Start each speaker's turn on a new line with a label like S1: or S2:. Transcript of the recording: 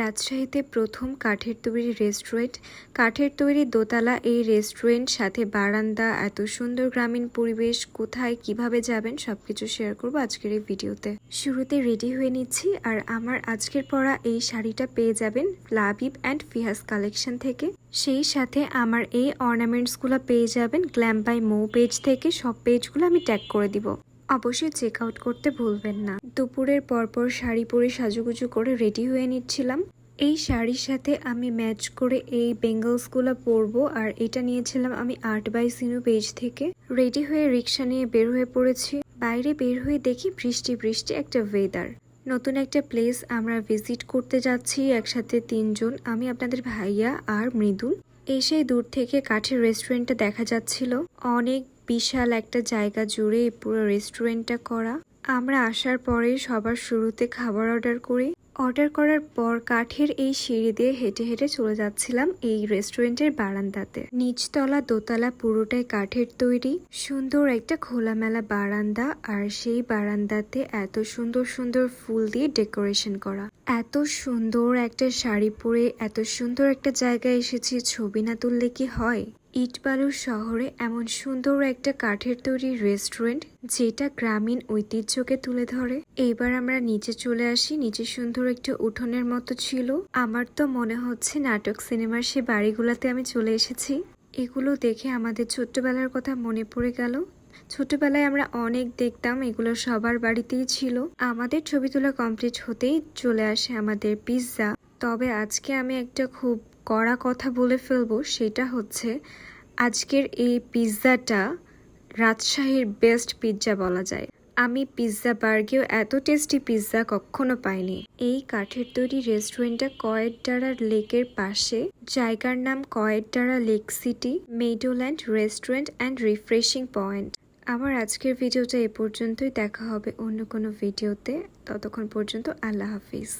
S1: রাজশাহীতে প্রথম কাঠের তৈরি রেস্টুরেন্ট। কাঠের তৈরি দোতলা এই রেস্টুরেন্ট সাথে বারান্দা, এত সুন্দর গ্রামীণ পরিবেশ, কোথায়, কীভাবে যাবেন, সবকিছু শেয়ার করব আজকের এই ভিডিওতে। শুরুতে রেডি হয়ে নিচ্ছি আর আমার আজকের পরা এই শাড়িটা পেয়ে যাবেন লাবিব অ্যান্ড ফিহাস কালেকশন থেকে। সেই সাথে আমার এই অর্নামেন্টসগুলো পেয়ে যাবেন গ্ল্যাম বাই মো পেজ থেকে। সব পেজগুলো আমি ট্যাগ করে দিব। অবশ্যই চেক আউট করতে ভুলবেন না। দুপুরের পরপর শাড়ি পরে সাজুগুজু করে রেডি হয়ে নিচ্ছিলাম। এই শাড়ির সাথে আমি ম্যাচ করে এই বেঙ্গলসগুলো পরবো, আর এটা নিয়েছিলাম আমি আর্ট বাই সিনু পেজ থেকে। রেডি হয়ে রিক্সা নিয়ে বের হয়ে পড়েছি। বাইরে বের হয়ে দেখি বৃষ্টি বৃষ্টি একটা ওয়েদার নতুন একটা প্লেস আমরা ভিজিট করতে যাচ্ছি একসাথে তিনজন, আমি আপনাদের ভাইয়া আর মৃদুল। এসে দূর থেকে কাঠের রেস্টুরেন্টটা দেখা যাচ্ছিল। অনেক বিশাল একটা জায়গা জুড়ে পুরো রেস্টুরেন্টটা করা। আমরা আসার পরে সবার শুরুতে খাবার অর্ডার করি। অর্ডার করার পর কাঠের এই সিঁড়ি দিয়ে হেঁটে হেঁটে চলে যাচ্ছিলাম এই রেস্টুরেন্টের বারান্দাতে। নিচতলা দোতলা পুরোটাই কাঠের তৈরি। সুন্দর একটা খোলামেলা বারান্দা আর সেই বারান্দাতে এত সুন্দর সুন্দর ফুল দিয়ে ডেকোরেশন করা। এত সুন্দর একটা শাড়ি পরে এত সুন্দর একটা জায়গায় এসেছি, ছবি না তুললে কি হয়? ইটবালুর শহরে এমন সুন্দর একটা কাঠের তৈরি রেস্টুরেন্ট যেটা গ্রামীণ ঐতিহ্যকে তুলে ধরে। এইবার আমরা নিচে চলে আসি, নিচে সুন্দর একটা উঠোনের মতো ছিল। আমার তো মনে হচ্ছে নাটক সিনেমার সে বাড়িগুলোতে আমি চলে এসেছি। এগুলো দেখে আমাদের ছোট্টবেলার কথা মনে পড়ে গেল। ছোটবেলায় আমরা অনেক দেখতাম, এগুলো সবার বাড়িতেই ছিল। আমাদের ছবি তোলা কমপ্লিট হতেই চলে আসে আমাদের পিৎজা তবে আজকে আমি একটা খুব কড়া কথা বলে ফেলব সেটা হচ্ছে আজকের এই পিৎজাটা রাজশাহীর বেস্ট পিৎজা বলা যায়। আমি পিৎজা বার্গেও এত টেস্টি পিৎজা কখনো পাইনি। এই কাঠের তৈরি রেস্টুরেন্টটা কয়েকডারা লেকের পাশে, জায়গার নাম কয়েকডারা lake city meadowland restaurant and refreshing point. আমার আজকের ভিডিওটা এ পর্যন্তই। দেখা হবে অন্য কোনো ভিডিওতে। ততক্ষণ পর্যন্ত আল্লাহ হাফিজ।